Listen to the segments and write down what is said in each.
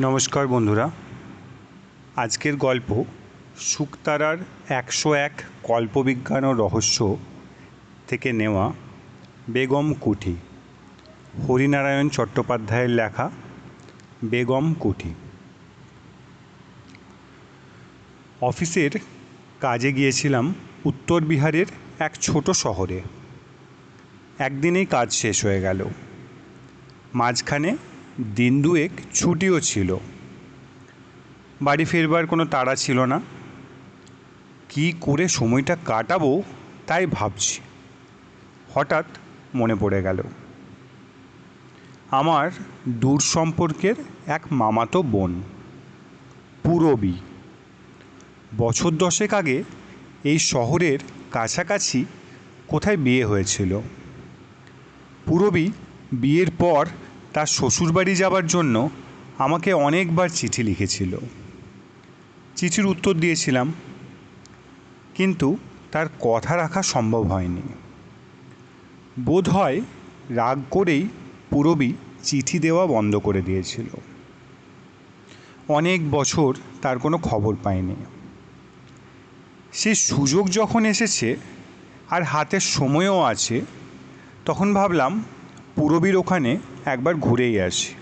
নমস্কার বন্ধুরা। আজকের গল্প শুকতারার একশো এক কল্পবিজ্ঞান ও রহস্য থেকে নেওয়া বেগম কুঠি। হরিনারায়ণ চট্টোপাধ্যায়ের লেখা বেগম কুঠি। অফিসের কাজে গিয়েছিলাম উত্তর বিহারের এক ছোট শহরে। একদিনেই কাজ শেষ হয়ে গেল। মাঝখানে দিন দুয়েক ছুটিও ছিল। বাড়ি ফিরবার কোনো তাড়া ছিল না। কী করে সময়টা কাটাবো তাই ভাবছি। হঠাৎ মনে পড়ে গেল। আমার দূর সম্পর্কের এক মামাতো বোন, পুরবী। বছর দশেক আগে এই শহরের কাছাকাছি কোথায় বিয়ে হয়েছিল। পুরবী বিয়ের পর তার শ্বশুরবাড়ি যাবার জন্য আমাকে অনেকবার চিঠি লিখেছিল। চিঠির উত্তর দিয়েছিলাম, কিন্তু তার কথা রাখা সম্ভব হয়নি। বোধ হয় রাগ করেই পুরবী চিঠি দেওয়া বন্ধ করে দিয়েছিল। অনেক বছর তার কোনো খবর পাইনি। সে সুযোগ যখন এসেছে আর হাতের সময়ও আছে, তখন ভাবলাম পুরবীর ওখানে একবার ঘুরেই আসি।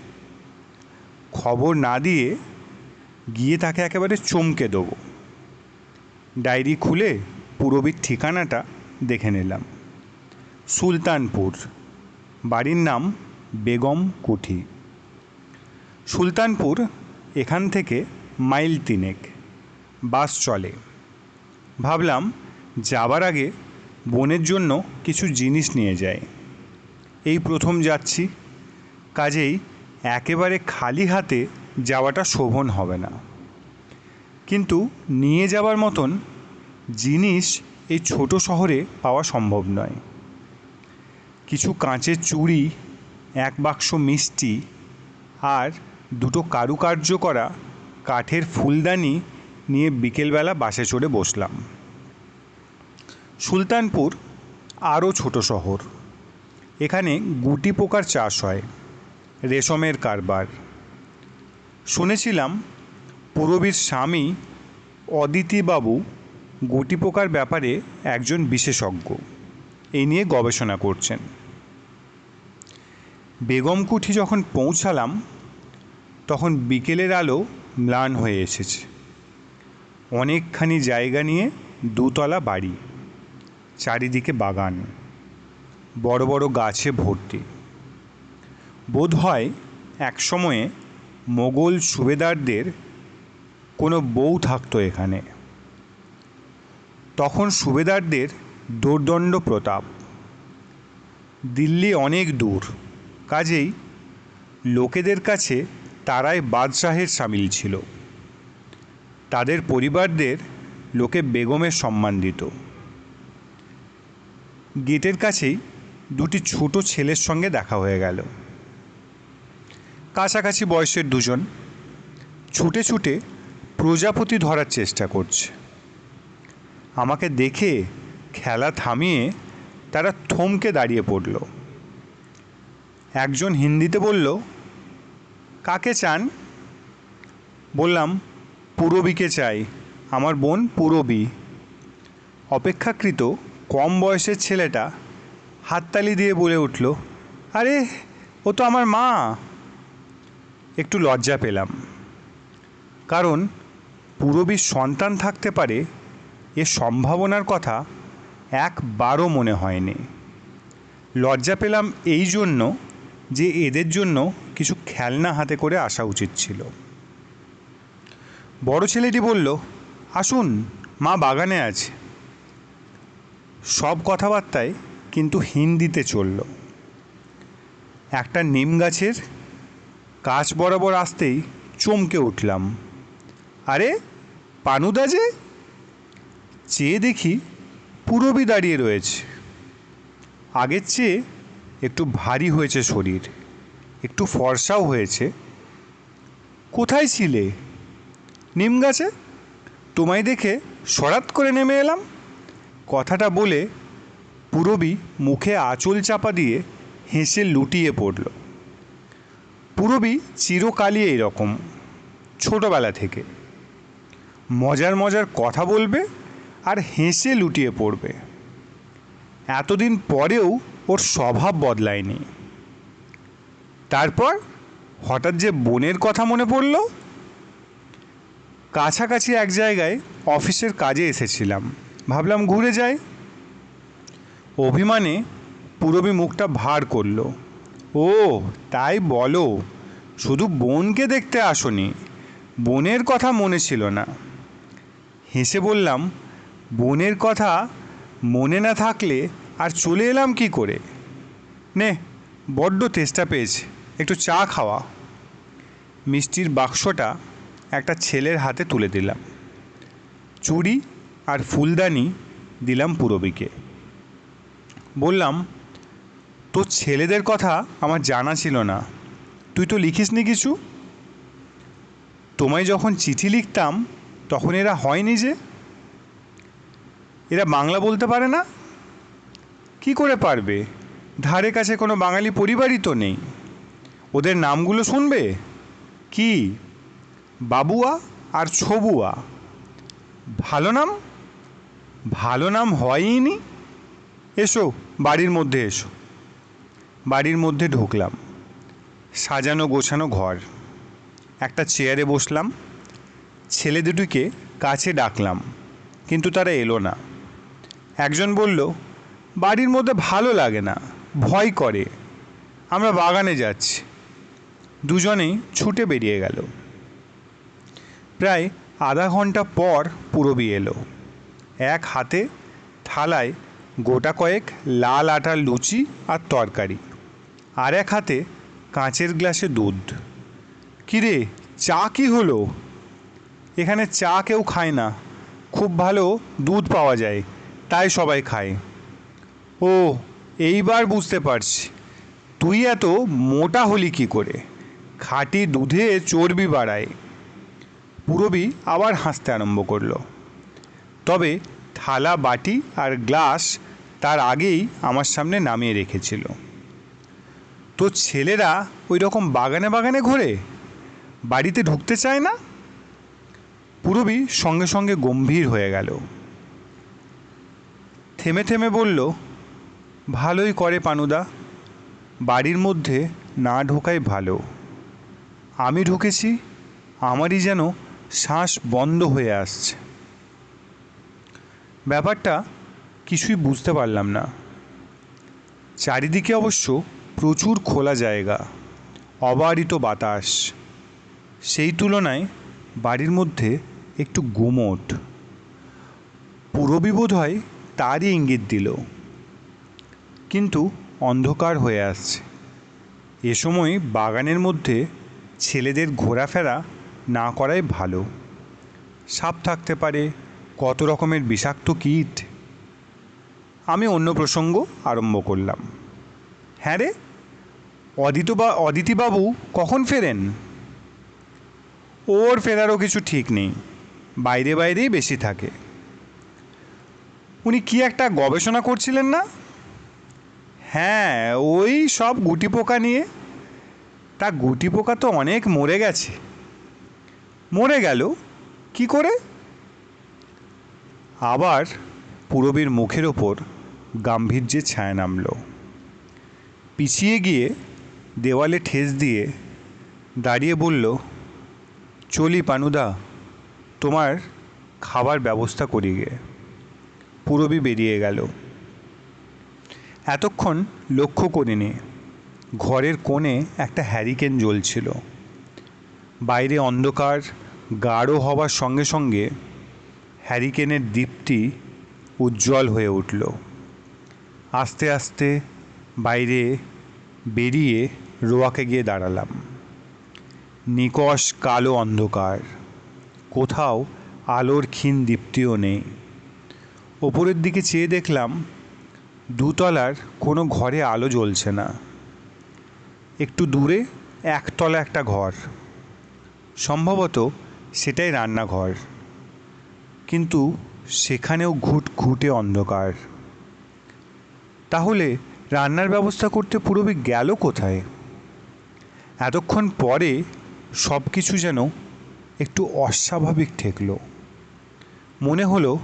খবর না দিয়ে গিয়ে তাকে একেবারে চমকে দেবো। ডায়েরি খুলে পুরবীর ঠিকানাটা দেখে নিলাম। সুলতানপুর। বাড়ির নাম বেগম কুঠি। সুলতানপুর এখান থেকে মাইল তিনেক। বাস চলে। ভাবলাম যাবার আগে বোনের জন্য কিছু জিনিস নিয়ে যায় এই প্রথম যাচ্ছি কাজেই একেবারে খালি হাতে যাওয়াটা শোভন হবে না। কিন্তু নিয়ে যাবার মতন জিনিস এই ছোট শহরে পাওয়া সম্ভব নয়। কিছু কাঁচের চুড়ি, এক বাক্স মিষ্টি আর দুটো কারুকার্য করা কাঠের ফুলদানি নিয়ে বিকেলবেলা বাসে চড়ে বসলাম। সুলতানপুর আরও ছোট শহর। এখানে গুটি পোকার চাষ হয়। রেশমের কারবার। শুনেছিলাম পুরবীর স্বামী অদিতিবাবু গুটি পোকার ব্যাপারে একজন বিশেষজ্ঞ। এই নিয়ে গবেষণা করছেন। বেগমকুঠি যখন পৌঁছালাম, তখন বিকেলের আলো ম্লান হয়ে এসেছে। অনেকখানি জায়গা নিয়ে দুতলা বাড়ি, চারিদিকে বাগান, বড় বড় গাছে ভর্তি। বোধ হয় এক সময়ে মোগল সুবেদারদের কোনো বউ থাকতো এখানে। তখন সুবেদারদের দোর্দণ্ড প্রতাপ। দিল্লি অনেক দূর, কাজেই লোকেদের কাছে তারাই বাদশাহের সামিল ছিল। তাদের পরিবারদের লোকে বেগমের সম্মান দিত। গেটের কাছেই দুটি ছোট ছেলের সঙ্গে দেখা হয়ে গেল। কাছাকাছি বয়সের দুজন ছুটে ছুটে প্রজাপতি ধরার চেষ্টা করছে। আমাকে দেখে খেলা থামিয়ে তারা থমকে দাঁড়িয়ে পড়ল। একজন হিন্দিতে বলল, কাকে চান? বললাম, পুরবীকে চাই, আমার বোন পুরবী। অপেক্ষাকৃত কম বয়সের ছেলেটা হাততালি দিয়ে বলে উঠল, আরে, ও তো আমার মা। একটু লজ্জা পেলাম। কারণ পুরবীর সন্তান থাকতে পারে এ সম্ভাবনার কথা একবারও মনে হয়নি। লজ্জা পেলাম এই জন্য যে এদের জন্য কিছু খেলনা হাতে করে আসা উচিত ছিল। বড় ছেলেটি বলল, আসুন, মা বাগানে আছে। সব কথাবার্তায় কিন্তু হিন্দিতে চলল। একটা নিম গাছের কাছ বরাবর আসতেই চমকে উঠলাম। আরে, পানুদা যে? চেয়ে দেখি পুরবি দাঁড়িয়ে রয়েছে। আগের চেয়ে একটু ভারী হয়েছে শরীর, একটু ফর্সাও হয়েছে। কোথায় ছিলে? নিম গাছে? তোমায় দেখে সরাত করে নেমে এলাম। কথাটা বলে পুরবী মুখে আঁচল চাপা দিয়ে হেসে লুটিয়ে পড়ল। পুরবী চিরকালই এইরকম, ছোটোবেলা থেকে। মজার মজার কথা বলবে আর হেসে লুটিয়ে পড়বে। এতদিন পরেও ওর স্বভাব বদলায়নি। তারপর হঠাৎ যে বোনের কথা মনে পড়ল? কাছাকাছি এক জায়গায় অফিসের কাজে এসেছিলাম। ভাবলাম ঘুরে যাই। অভিমানে পুরবী মুখটা ভার করল। ও, তাই বলো শুধু বোনকে দেখতে আসনি, বোনের কথা মনে ছিল না। হেসে বললাম, বোনের কথা মনে না থাকলে আর চলে এলাম কি করে? নে, বড্ড তেষ্টা পেয়েছে, একটু চা খাওয়া। মিষ্টির বাক্সটা একটা ছেলের হাতে তুলে দিলাম। চুড়ি আর ফুলদানি দিলাম পুরবীকে। বললাম, তোর ছেলেদের কথা আমার জানা ছিল না। তুই তো লিখিসনি কিছু? তোমায় যখন চিঠি লিখতাম, তখন এরা হয়নি যে। এরা বাংলা বলতে পারে না? কি করে পারবে? ধারে কাছে কোনো বাঙালি পরিবারই তো নেই। ওদের নামগুলো শুনবে? কি? বাবুয়া আর ছবুয়া। ভালো নাম? ভালো নাম হয়ইনি? এসো, বাড়ির মধ্যে এসো। বাড়ির মধ্যে ঢুকলাম। সাজানো গোছানো ঘর। একটা চেয়ারে বসলাম। ছেলে দুটিকে কাছে ডাকলাম, কিন্তু তারা এলো না। একজন বলল, বাড়ির মধ্যে ভালো লাগে না, ভয় করে। আমরা বাগানে যাচ্ছি। দুজনেই ছুটে বেরিয়ে গেল। প্রায় আধা ঘণ্টা পর পুরবী এলো। এক হাতে থালায় গোটা কয়েক লাল আটার লুচি আর তরকারি, আর এক হাতে কাঁচের গ্লাসে দুধ। কিরে, চা কি হলো? এখানে চা কেউ খায় না। খুব ভালো দুধ পাওয়া যায়, তাই সবাই খায়। ও, এইবার বুঝতে পারছি। তুই এত মোটা হলি কি করে? খাঁটি দুধে চর্বি বাড়ায়। পুরবী আবার হাসতে আরম্ভ করল। তবে থালা, বাটি আর গ্লাস তার আগেই আমার সামনে নামিয়ে রেখেছিল। তো ছেলেরা ওই রকম বাগানে বাগানে ঘোরে বাড়িতে ঢুকতে চায় না? পুরবী সঙ্গে সঙ্গে গম্ভীর হয়ে গেল। থেমে থেমে বলল, ভালোই করে পানুদা, বাড়ির মধ্যে না ঢোকাই ভালো। আমি ঢুকেছি, আমারই যেন শ্বাস বন্ধ হয়ে আসছে। ব্যাপারটা কিছুই বুঝতে পারলাম না। চারিদিকে অবশ্য প্রচুর খোলা জায়গা, অবারিত বাতাস। সেই তুলনায় বাড়ির মধ্যে একটু গুমোট। পুরবী বোধ হয় তারই ইঙ্গিত দিল। কিন্তু অন্ধকার হয়ে আসছে। এ সময় বাগানের মধ্যে ছেলেদের ঘোরাফেরা না করাই ভালো। সাপ থাকতে পারে, কত রকমের বিষাক্ত কীট। আমি অন্য প্রসঙ্গ আরম্ভ করলাম। হ্যাঁ রে? অদিত বা, অদিতিবাবু কখন ফেরেন? ওর ফেরারও কিছু ঠিক নেই। বাইরে বাইরেই বেশি থাকে। উনি কি একটা গবেষণা করছিলেন না? হ্যাঁ ওই সব গুটি পোকা নিয়ে। তা গুটি পোকা তো অনেক মরে গেছে। মরে গেল? কি করে? আবার পুরবীর মুখের ওপর গাম্ভীর্যের ছায়া নামল। পিছিয়ে গিয়ে দেওয়ালে ঠেস দিয়ে দাঁড়িয়ে বলল, চলি পানুদা, তোমার খাবার ব্যবস্থা করি গে। পুরবী বেরিয়ে গেল। এতক্ষণ লক্ষ্য করিনি, ঘরের কোণে একটা হ্যারিকেন জ্বলছিল। বাইরে অন্ধকার, গাঢ় হওয়ার সঙ্গে সঙ্গে হ্যারিকেনের দ্বীপটি উজ্জ্বল হয়ে উঠল। আস্তে আস্তে বাইরে বেরিয়ে রোয়াকে গিয়ে দাঁড়ালাম। নিকষ কালো অন্ধকার, কোথাও আলোর ক্ষীণ দীপ্তিও নেই। ওপরের দিকে চেয়ে দেখলাম দুতলার কোনো ঘরে আলো জ্বলছে না। একটু দূরে একতলা একটা ঘর। সম্ভবত সেটাই রান্নাঘর। কিন্তু সেখানেও ঘুট ঘুটে অন্ধকার। তাহলে রান্নার ব্যবস্থা করতে পুরবী গেল কোথায়? এতক্ষণ পরে সব কিছু যেন একটু অস্বাভাবিক ঠেকলো। মনে হলো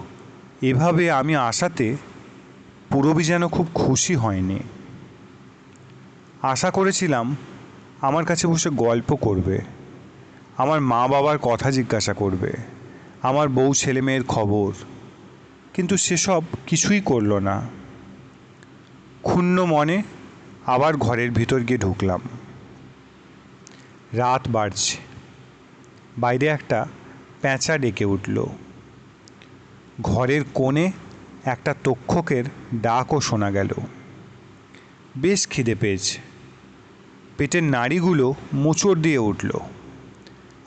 এভাবে আমি আসাতে পুরবী যেন খুব খুশি হয়নি। আশা করেছিলাম আমার কাছে বসে গল্প করবে, আমার মা বাবার কথা জিজ্ঞাসা করবে, আমার বউ ছেলে মেয়ের খবর, কিন্তু সেসব কিছুই করল না। ক্ষুণ্ণ মনে আবার ঘরের ভিতর গিয়ে ঢুকলাম। রাত বাড়ছে। বাইরে একটা প্যাঁচা ডেকে উঠল। ঘরের কোণে একটা তক্ষকের ডাকও শোনা গেল। বেশ খিদে পেয়েছে। পেটের নাড়িগুলো মোচড় দিয়ে উঠল।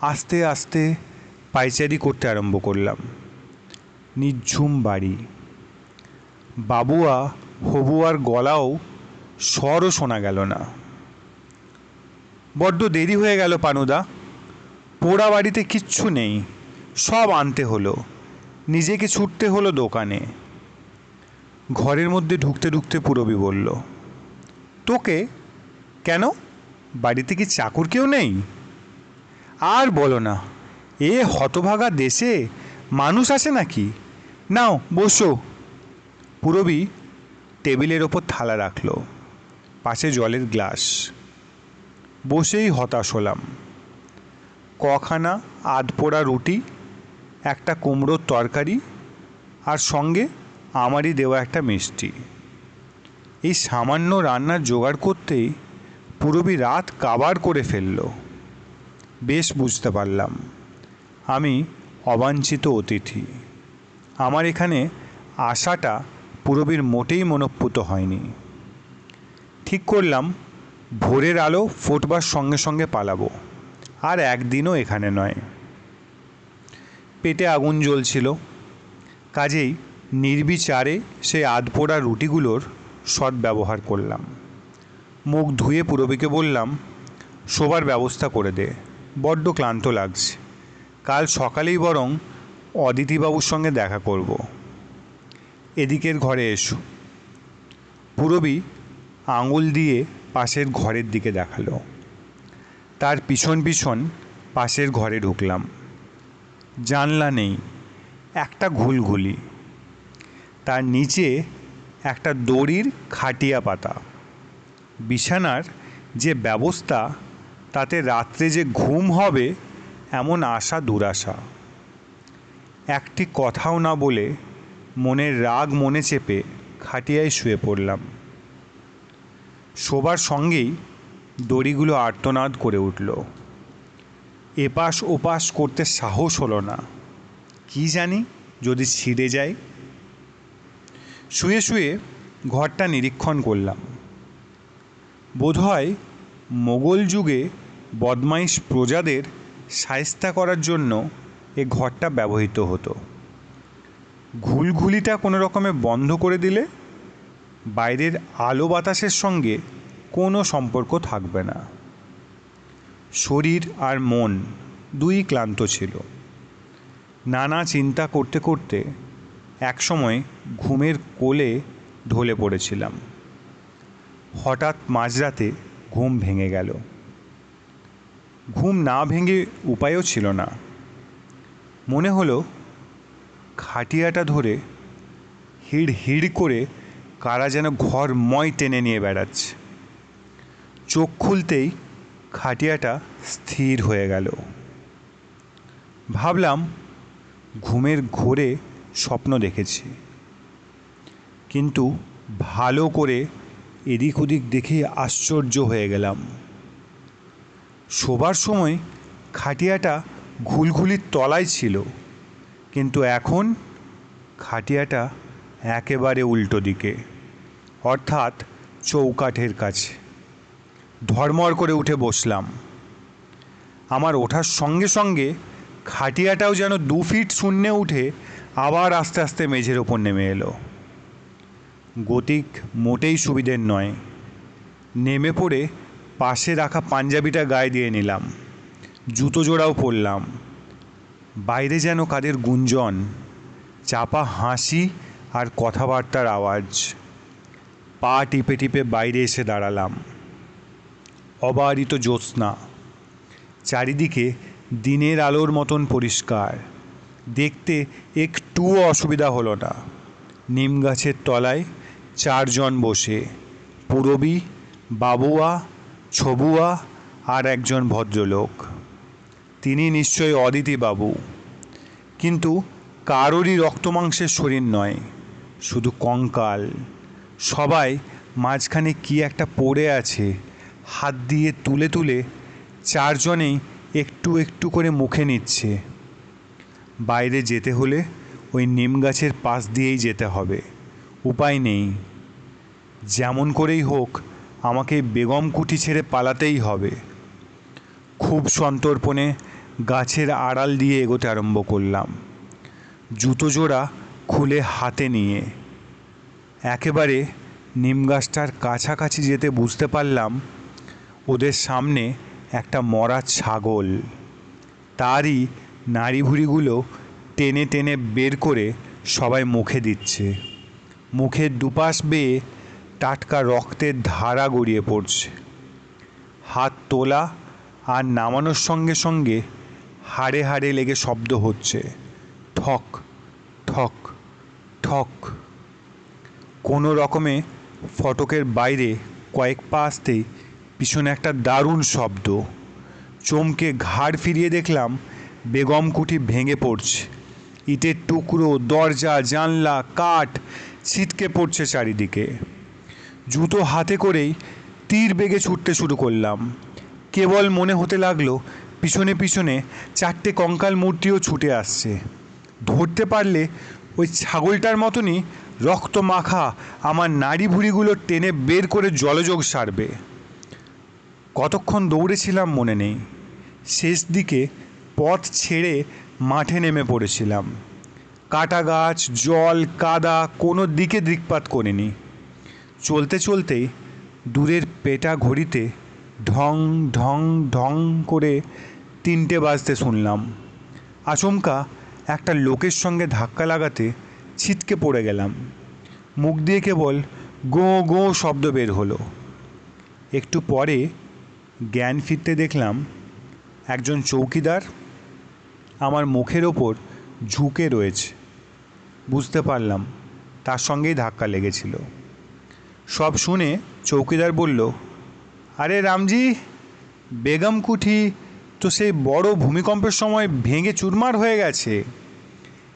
আস্তে আস্তে পাইচারি করতে আরম্ভ করলাম। নিঝুম বাড়ি। বাবুয়া হবুয়ার গলাও স্বরও শোনা গেল না। বড্ড দেরি হয়ে গেল পানুদা। পোড়া বাড়িতে কিচ্ছু নেই, সব আনতে হলো, নিজেকে ছুটতে হলো দোকানে। ঘরের মধ্যে ঢুকতে ঢুকতে পুরবী বলল, তোকে? কেন? বাড়িতে কি চাকর কেউ নেই? আর বলো না, এ হতভাগা দেশে মানুষ আছে নাকি? নাও, বসো। পুরবী টেবিলের ওপর থালা রাখল, পাশে জলের গ্লাস। বসেই হতাশ হলাম। কখানা আধপোড়া রুটি, একটা কুমড়োর তরকারি আর সঙ্গে আমারই দেওয়া একটা মিষ্টি। এই সামান্য রান্নার জোগাড় করতেই পুরবী রাত কাবার করে ফেলল। বেশ বুঝতে পারলাম, আমি অবাঞ্ছিত অতিথি। আমার এখানে আসাটা পুরবীর মোটেই মনঃপুত হয়নি। ঠিক করলাম, ভোরের আলো ফোটবার সঙ্গে সঙ্গে পালাবো, আর একদিনও এখানে নয়। পেটে আগুন জ্বলছিল। কাজেই নির্বিচারে সেই আধপোড়া রুটিগুলোর সদ্ব্যবহার করলাম। মুখ ধুয়ে পুরবীকে বললাম, শোবার ব্যবস্থা করে দে, বড্ড ক্লান্ত লাগছে। কাল সকালেই বরং অদিতিবাবুর সঙ্গে দেখা করব। এদিকের ঘরে এসো। পুরবী আঙুল দিয়ে পাশের ঘরের দিকে দেখাল। তার পিছন পিছন পাশের ঘরে ঢুকলাম। জানলা নেই, একটা ঘুলঘুলি। তার নিচে একটা দড়ির খাটিয়া পাতা। বিছানার যে ব্যবস্থা, তাতে রাত্রে যে ঘুম হবে, এমন আশা দুরাশা একটি কথাও না বলে মনের রাগ মনে চেপে খাটিয়ায় শুয়ে পড়লাম। শোবার সঙ্গেই দড়িগুলো আর্তনাদ করে উঠল। এপাশ ওপাশ করতে সাহস হলো না। কি জানি যদি ছিঁড়ে যায়। শুয়ে শুয়ে ঘরটা নিরীক্ষণ করলাম। বোধহয় মোগল যুগে বদমাইশ প্রজাদের সায়স্তা করার জন্য এ ঘরটা ব্যবহৃত হতো। ঘুলঘুলিটা কোনো রকমে বন্ধ করে দিলে বাইরের আলো বাতাসের সঙ্গে কোনো সম্পর্ক থাকবে না। শরীর আর মন দুই ক্লান্ত ছিল। নানা চিন্তা করতে করতে একসময় ঘুমের কোলে ঢলে পড়েছিলাম। হঠাৎ মাঝরাতে ঘুম ভেঙে গেল। ঘুম না ভেঙে উপায়ও ছিল না। মনে হলো খাটিয়াটা ধরে হিড় হিড় করে কারা যেন ঘর ময় টেনে নিয়ে বেড়াচ্ছে। চোখ খুলতেই খাটিয়াটা স্থির হয়ে গেল। ভাবলাম ঘুমের ঘোরে স্বপ্ন দেখেছি। কিন্তু ভালো করে এদিক ওদিক দেখে আশ্চর্য হয়ে গেলাম। শোবার সময় খাটিয়াটা ঘুলঘুলির তলায় ছিল। কিন্তু এখন খাটিয়াটা একেবারে উল্টো দিকে, অর্থাৎ চৌকাঠের কাছে। ধর্মর করে উঠে বসলাম। আমার ওঠার সঙ্গে সঙ্গে খাটিয়াটাও যেন দু ফিট শূন্যে উঠে আবার আস্তে আস্তে মেঝের ওপর নেমে এলো। গতিক মোটেই সুবিধের নয়। নেমে পড়ে পাশে রাখা পাঞ্জাবিটা গায়ে দিয়ে নিলাম। জুতো জোড়াও পরলাম। বাইরে যেন কাদের গুঞ্জন, চাপা হাসি আর কথাবার্তার আওয়াজ। পা টিপে টিপে বাইরে এসে দাঁড়ালাম। অবারিত জ্যোৎস্না। চারিদিকে দিনের আলোর মতন পরিষ্কার। দেখতে একটুও অসুবিধা হলো না। নিম গাছের তলায় চারজন বসে, পুরবী, বাবুয়া, ছবুয়া আর একজন ভদ্রলোক। তিনি নিশ্চয়ই অদিতি বাবু। কিন্তু কারোরই রক্তমাংসের শরীর নয়, শুধু কঙ্কাল। সবাই মাঝখানে কি একটা পড়ে আছে, হাত দিয়ে তুলে তুলে চারজনেই একটু একটু করে মুখে নিচ্ছে। বাইরে যেতে হলে ওই নিম গাছের পাশ দিয়েই যেতে হবে, উপায় নেই। যেমন করেই হোক, আমাকে বেগম কুঠি ছেড়ে পালাতেই হবে। খুব সন্তর্পণে গাছের আড়াল দিয়ে এগোতে আরম্ভ করলাম। জুতো জোড়া খুলে হাতে নিয়ে। একেবারে নিম গাছটার কাছাকাছি যেতে বুঝতে পারলাম, ওদের সামনে একটা মরা ছাগল। তারই নাড়িভুড়িগুলো টেনে টেনে বের করে সবাই মুখে দিচ্ছে। মুখের দুপাশ বেয়ে টাটকা রক্তের ধারা গড়িয়ে পড়ছে। হাত তোলা আর নামানোর সঙ্গে সঙ্গে হাড়ে হাড়ে লেগে শব্দ হচ্ছে। ঠক ঠক ঠক। কোনো রকমে ফটকের বাইরে কয়েক পা আসতেই পিছনে একটা দারুণ শব্দ। চমকে ঘাড় ফিরিয়ে দেখলাম বেগম কুঠি ভেঙে পড়ছে। ইটের টুকরো, দরজা, জানলা, কাঠ ছিটকে পড়ছে চারিদিকে। জুতো হাতে করেই তীর বেগে ছুটতে শুরু করলাম। কেবল মনে হতে লাগল পিছনে পিছনে চারটে কঙ্কাল মূর্তিও ছুটে আসছে। ধরতে পারলে ওই ছাগলটার মতনই রক্ত মাখা আমার নাড়ি ভুড়িগুলো টেনে বের করে জলযোগ সারবে। কতক্ষণ দৌড়েছিলাম মনে নেই। শেষ দিকে পথ ছেড়ে মাঠে নেমে পড়েছিলাম। কাটা গাছ, জল, কাদা কোনো দিকে দিকপাত করিনি। চলতে চলতেই দূরের পেটা ঘড়িতে ঢং ঢং ঢং করে তিনটে বাজতে শুনলাম। আচমকা একটা লোকের সঙ্গে ধাক্কা লাগাতে ছিটকে পড়ে গেলাম। মুখ দিয়ে কেবল গো গো শব্দ বের হলো। একটু পরে জ্ঞান ফিরতে দেখলাম একজন চৌকিদার আমার মুখের ওপর ঝুঁকে রয়েছে। বুঝতে পারলাম তার সঙ্গেই ধাক্কা লেগেছিল। সব শুনে চৌকিদার বলল, আরে রামজি, বেগম কুঠি তো সেই বড় ভূমিকম্পের সময় ভেঙে চুরমার হয়ে গেছে।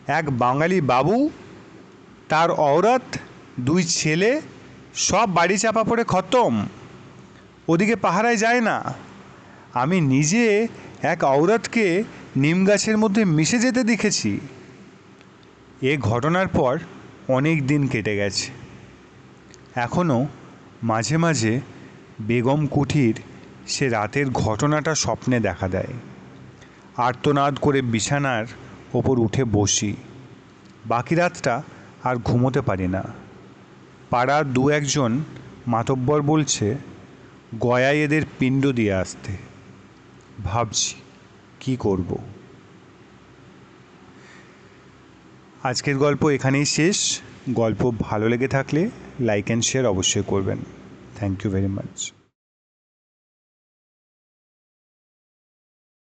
এক বাঙালি বাবু, তার ঔরত দুই ছেলে, সব বাড়ি চাপা পড়ে খতম। ওদিকে পাহারায় যায় না। আমি নিজে এক ঔরতকে নিম গাছের মধ্যে মিশে যেতে দেখেছি। এ ঘটনার পর অনেক দিন কেটে গেছে। এখনও মাঝে মাঝে বেগম কুঠির সে রাতের ঘটনাটা স্বপ্নে দেখা দেয়। আর্তনাদ করে বিছানার ওপর উঠে বসি। বাকি রাতটা আর ঘুমোতে পারি না। পাড়ার দু একজন মাতব্বর বলছে, গয়ায় এদের পিণ্ড দিয়ে আসতে। ভাবছি কি করব। আজকের গল্প এখানেই শেষ। গল্প ভালো লেগে থাকলে লাইক অ্যান্ড শেয়ার অবশ্যই করবেন। Thank you very much.